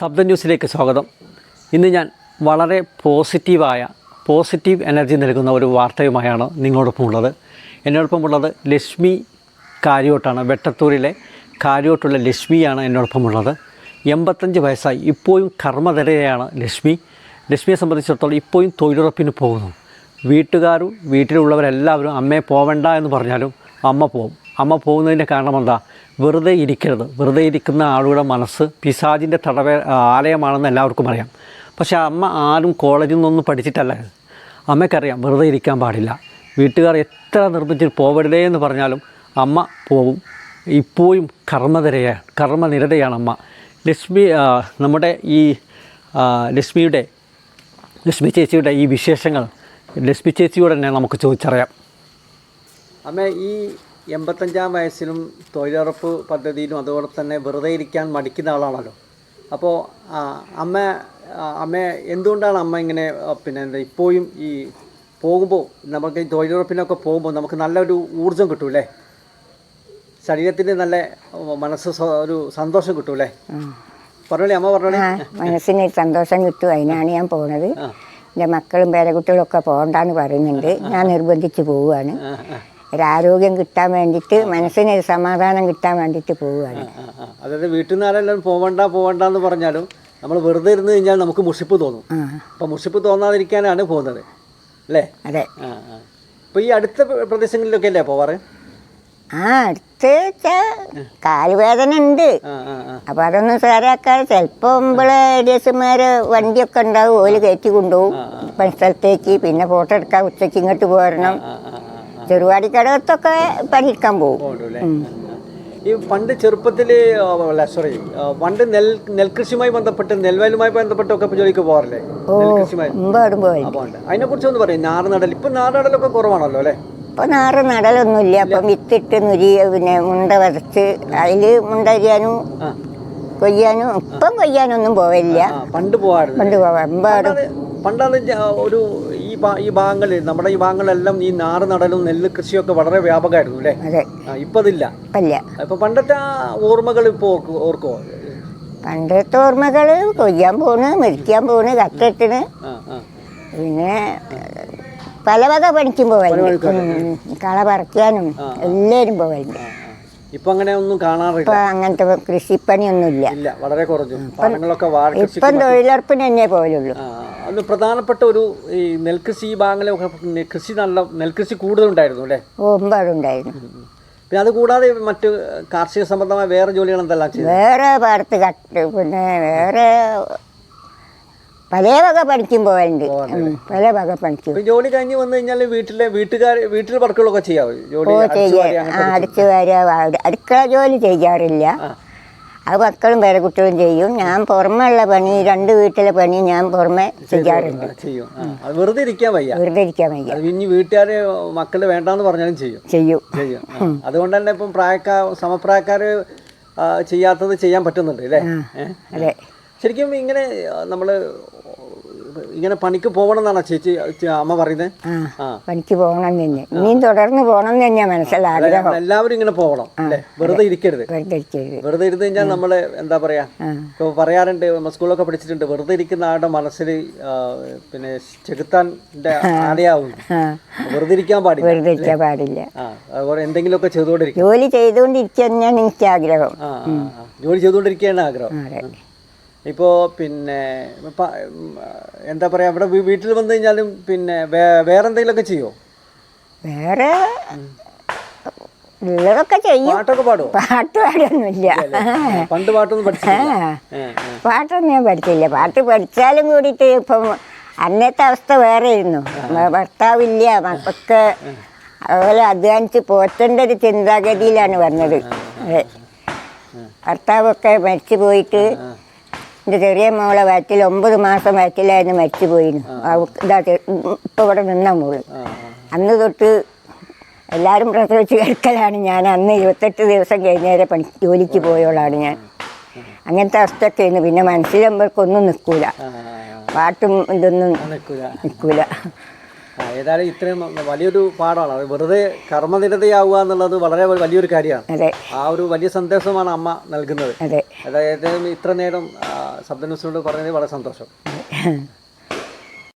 ശബ്ദ ന്യൂസിലേക്ക് സ്വാഗതം. ഇന്ന് ഞാൻ വളരെ പോസിറ്റീവായ പോസിറ്റീവ് എനർജി നൽകുന്ന ഒരു വാർത്തയുമായാണ് നിങ്ങളോടൊപ്പം ഉള്ളത്. എന്നോടൊപ്പം ഉള്ളത് ലക്ഷ്മി കാര്യോട്ടാണ്. വെട്ടത്തൂരിലെ കാര്യോട്ടുള്ള ലക്ഷ്മിയാണ് എന്നോടൊപ്പം ഉള്ളത്. എൺപത്തഞ്ച് വയസ്സായി. ഇപ്പോഴും കർമ്മധരയാണ് ലക്ഷ്മി. ലക്ഷ്മിയെ സംബന്ധിച്ചിടത്തോളം ഇപ്പോഴും തൊഴിലുറപ്പിന് പോകുന്നു. വീട്ടുകാരും വീട്ടിലുള്ളവരെല്ലാവരും അമ്മയെ പോവണ്ട എന്ന് പറഞ്ഞാലും അമ്മ പോകും അമ്മ പോകുന്നതിന്റെ കാരണം എന്താ വെറുതെ ഇരിക്കരുത്. വെറുതെ ഇരിക്കുന്ന ആളുകളുടെ മനസ്സ് പിശാജിന്റെ തടവ ആലയമാണെന്ന് എല്ലാവർക്കും അറിയാം. പക്ഷേ അമ്മ ആരും കോളേജിൽ നിന്നൊന്നും പഠിച്ചിട്ടല്ല. അമ്മയ്ക്കറിയാം വെറുതെ ഇരിക്കാൻ പാടില്ല. വീട്ടുകാർ എത്ര നിർബന്ധിച്ച് പോവരുതേ എന്ന് പറഞ്ഞാലും അമ്മ പോവും. ഇപ്പോഴും കർമ്മനിരയാണ് കർമ്മനിരതയാണ് അമ്മ. ലക്ഷ്മി നമ്മുടെ ഈ ലക്ഷ്മിയുടെ ലക്ഷ്മി ചേച്ചിയുടെ ഈ വിശേഷങ്ങൾ ലക്ഷ്മി ചേച്ചിയോട് തന്നെ നമുക്ക് ചോദിച്ചറിയാം. അമ്മ ഈ എൺപത്തഞ്ചാം വയസ്സിലും തൊഴിലുറപ്പ് പദ്ധതിയിലും അതുപോലെ തന്നെ വെറുതെ ഇരിക്കാൻ മടിക്കുന്ന ആളാണല്ലോ. അപ്പോൾ അമ്മ അമ്മ എന്തുകൊണ്ടാണ് അമ്മ ഇങ്ങനെ പിന്നെ എന്താ ഇപ്പോഴും ഈ പോകുമ്പോൾ നമുക്ക് ഈ തൊഴിലുറപ്പിനൊക്കെ പോകുമ്പോൾ നമുക്ക് നല്ലൊരു ഊർജം കിട്ടൂലേ ശരീരത്തിന് നല്ല മനസ്സ് ഒരു സന്തോഷം കിട്ടൂലേ പറഞ്ഞോളി അമ്മ പറഞ്ഞോളി. മനസ്സിന് സന്തോഷം കിട്ടും. അതിനാണ് ഞാൻ പോണത്. എന്റെ മക്കളും പേരക്കുട്ടികളും ഒക്കെ പോകണ്ടെന്ന് പറയുന്നുണ്ട്. ഞാൻ നിർബന്ധിച്ച് പോവുകയാണ്. ഒരാരോഗ്യം കിട്ടാൻ വേണ്ടിയിട്ട് മനസ്സിന് ഒരു സമാധാനം കിട്ടാൻ വേണ്ടിയിട്ട് പോവുകയാണ്. അതായത് വീട്ടിൽ നിന്ന് ആരെല്ലാം പോവണ്ട പോവണ്ട എന്ന് പറഞ്ഞാലും നമ്മൾ വെറുതെ ഇരുന്ന് കഴിഞ്ഞാൽ നമുക്ക് മുഷിപ്പ് തോന്നും. അപ്പം മുഷിപ്പ് തോന്നാതിരിക്കാനാണ് പോകുന്നത്. അല്ലേ? അതെ. ആ ഈ അടുത്ത പ്രദേശങ്ങളിലൊക്കെ അല്ലേ പോവാറ്? ആ അടുത്ത് കാലുവേദന ഉണ്ട്. അപ്പൊ അതൊന്നും സാരാക്കാതെ ചിലപ്പോൾ നമ്മളെ ഡേസുമാര് വണ്ടിയൊക്കെ ഉണ്ടാവും ഓൽ കയറ്റി കൊണ്ടുപോകും പണി സ്ഥലത്തേക്ക് പിന്നെ ഫോട്ടോ എടുക്കാൻ ഉച്ചയ്ക്ക് ഇങ്ങോട്ട് പോരണം. ചെറുവാടിക്കടത്തൊക്കെ പണിയെടുക്കാൻ പോകും. ഈ പണ്ട് ചെറുപ്പത്തിൽ സോറി പണ്ട് നെൽ നെൽകൃഷിയുമായി ബന്ധപ്പെട്ട് നെൽവയലുമായി ബന്ധപ്പെട്ടൊക്കെ ജോലിക്ക് പോകാറില്ലേ? അതിനെ കുറിച്ച് ഒന്ന് പറയും നാറ് നടൽ. ഇപ്പൊ നാറ് നടലൊക്കെ കുറവാണല്ലോ അല്ലേ? ഇപ്പൊ നാറ് നടലൊന്നുമില്ല. അപ്പൊ വിത്തിട്ട് നുരി പിന്നെ മുണ്ട വരച്ച് അതിൽ മുണ്ട അരിയാനും ആ. കൊയ്യാനും ഇപ്പം കൊയ്യാനൊന്നും പോവില്ല പണ്ട് പോവാറില്ല? പണ്ട് പോവാ ജ- ഒരു ഈ ഈ ഭാഗങ്ങളിൽ നമ്മുടെ ഈ ഭാഗങ്ങളെല്ലാം ഈ നാറ് നടലും നെല്ല് കൃഷിയൊക്കെ വളരെ വ്യാപകമായിരുന്നു അല്ലേ? ഇപ്പൊ അതില്ല. അപ്പൊ പണ്ടത്തെ ഓർമ്മകൾ ഇപ്പൊ ഓർക്കോ പണ്ടത്തെ ഓർമ്മകൾ കൊയ്യാൻ പോണ് മരിക്കാൻ പോണ് ആ പിന്നെ പല വക പണിക്കും പോവലുണ്ട്. കള പറിക്കാനും എല്ലാവരും ആ. ഇപ്പൊ അങ്ങനെ ഒന്നും കാണാറില്ല. അങ്ങനത്തെ അങ്ങനത്തെ കൃഷിപ്പണിയൊന്നുമില്ല. ഇല്ല വളരെ കുറഞ്ഞു. പാടങ്ങളൊക്കെ ഇപ്പം തൊഴിലുറപ്പിന് തന്നെ പോലുള്ളൂ. അത് പ്രധാനപ്പെട്ട ഒരു ഈ നെൽകൃഷി ഈ ഭാഗങ്ങളിലൊക്കെ കൃഷി നല്ല നെൽകൃഷി കൂടുതലുണ്ടായിരുന്നു അല്ലേ? ഒമ്പതുണ്ടായിരുന്നു. പിന്നെ അത് കൂടാതെ മറ്റ് കാർഷിക സംബന്ധമായ വേറെ ജോലികൾ എന്തെല്ലാം ചെയ്തു? വേറെ പാടത്ത് കട്ട് പിന്നെ വേറെ പല വക പണിക്കും പോകലുണ്ട് പല വക പണിക്കും. ജോലി കഴിഞ്ഞ് വന്നു കഴിഞ്ഞാൽ വീട്ടിലെ വീട്ടുകാർ വീട്ടിൽ വർക്കുകളൊക്കെ ചെയ്യാവോ? അടിച്ചു വാരുക അടുക്കള ജോലി ചെയ്യാറില്ല. അത് മക്കളും പേരക്കുട്ടികളും ചെയ്യും. ഞാൻ പുറമെയുള്ള പണി രണ്ട് വീട്ടിലെ പണി ഞാൻ പുറമെ ചെയ്യാറുണ്ട്. വെറുതെ ഇരിക്കാൻ വയ്യ. വെറുതെ ഇരിക്കാൻ വയ്യ. ഇനി വീട്ടുകാര് മക്കൾ വേണ്ടാന്ന് പറഞ്ഞാലും ചെയ്യും. ചെയ്യും. ചെയ്യും. അതുകൊണ്ട് തന്നെ ഇപ്പം പ്രായക്കാർ സമപ്രായക്കാര് ആ, ചെയ്യാത്തത് ചെയ്യാൻ പറ്റുന്നുണ്ട് അല്ലേ അതെ. ശരിക്കും ഇങ്ങനെ നമ്മൾ ഇങ്ങനെ പണിക്ക് പോകണം എന്നാണോ ചേച്ചി അമ്മ പറയുന്നത് ആ പണിക്ക് പോകണം തന്നെ. ഇനിയും തുടർന്ന് പോകണം എന്ന് തന്നെയാണ് മനസ്സിൽ എല്ലാവരും ഇങ്ങനെ പോകണം അല്ലേ? വെറുതെ ഇരിക്കരുത്. വെറുതെ ഇരിക്കരുത്. വെറുതെ ഇരുന്ന് കഴിഞ്ഞാൽ നമ്മൾ എന്താ പറയാ? ഇപ്പൊ പറയാറുണ്ട് സ്കൂളൊക്കെ പഠിച്ചിട്ടുണ്ട് വെറുതെ ഇരിക്കുന്ന ആളുടെ മനസ്സിൽ പിന്നെ ചെകുത്താന്റെ ആടയാവും വെറുതെ ഇരിക്കാൻ പാടില്ല വെറുതെ ഇരിക്കാൻ പാടില്ല. അതുപോലെ എന്തെങ്കിലുമൊക്കെ ചെയ്തുകൊണ്ടിരിക്കും. ജോലി ചെയ്തുകൊണ്ടിരിക്കാൻ എനിക്ക് ആഗ്രഹം. ജോലി ചെയ്തുകൊണ്ടിരിക്കുകയാണ് ആഗ്രഹം. ഇപ്പോൾ പിന്നെ എന്താ പറയുക അവിടെ വീട്ടിൽ വന്നു കഴിഞ്ഞാലും പിന്നെ വേറെ എന്തെങ്കിലുമൊക്കെ ചെയ്യോ? വേറെ ഉള്ളതൊക്കെ ചെയ്യും. പാട്ടൊക്കെ പാടുമോ പാട്ട് പാടൊന്നുമില്ല പണ്ട് പാട്ടൊന്നും ഏ. പാട്ടൊന്നും ഞാൻ പഠിച്ചില്ല. പാട്ട് പഠിച്ചാലും കൂടിയിട്ട് ഇപ്പം അന്നത്തെ അവസ്ഥ വേറെ ആയിരുന്നു. ഭർത്താവില്ല മക്കൾക്ക് അതുപോലെ അധ്വാനിച്ച് പോറ്റേണ്ട ഒരു ചിന്താഗതിയിലാണ് വന്നത്. ഭർത്താവൊക്കെ മരിച്ചു പോയിട്ട് എന്റെ ചെറിയ മോളെ വയറ്റിൽ ഒമ്പത് മാസം വയറ്റിലായിരുന്നു മരിച്ചു പോയിരുന്നു ഇതാ ഇപ്പം ഇവിടെ നിന്ന മോൾ. അന്ന് തൊട്ട് എല്ലാവരും പ്രസവിച്ച് കിടക്കലാണ് ഞാൻ. അന്ന് ഇരുപത്തെട്ട് ദിവസം കഴിഞ്ഞേരെ പണി ജോലിക്ക് പോയോളാണ് ഞാൻ. അങ്ങനത്തെ അവസ്ഥയൊക്കെ ആയിരുന്നു. പിന്നെ മനസ്സിലാകുമ്പോഴേക്കൊന്നും നിൽക്കൂല. പാട്ടും ഇതൊന്നും നിൽക്കൂല. ഏതായാലും ഇത്രയും വലിയൊരു പാഠമാണ്. വെറുതെ കർമ്മനിരതയാവുക എന്നുള്ളത് വളരെ വലിയൊരു കാര്യമാണ്. ആ ഒരു വലിയ സന്ദേശമാണ് അമ്മ നൽകുന്നത്. അതെ. അതായത് ഇത്ര നേരം ശബ്ദ ന്യൂസിനോട് പറഞ്ഞത് വളരെ സന്തോഷം.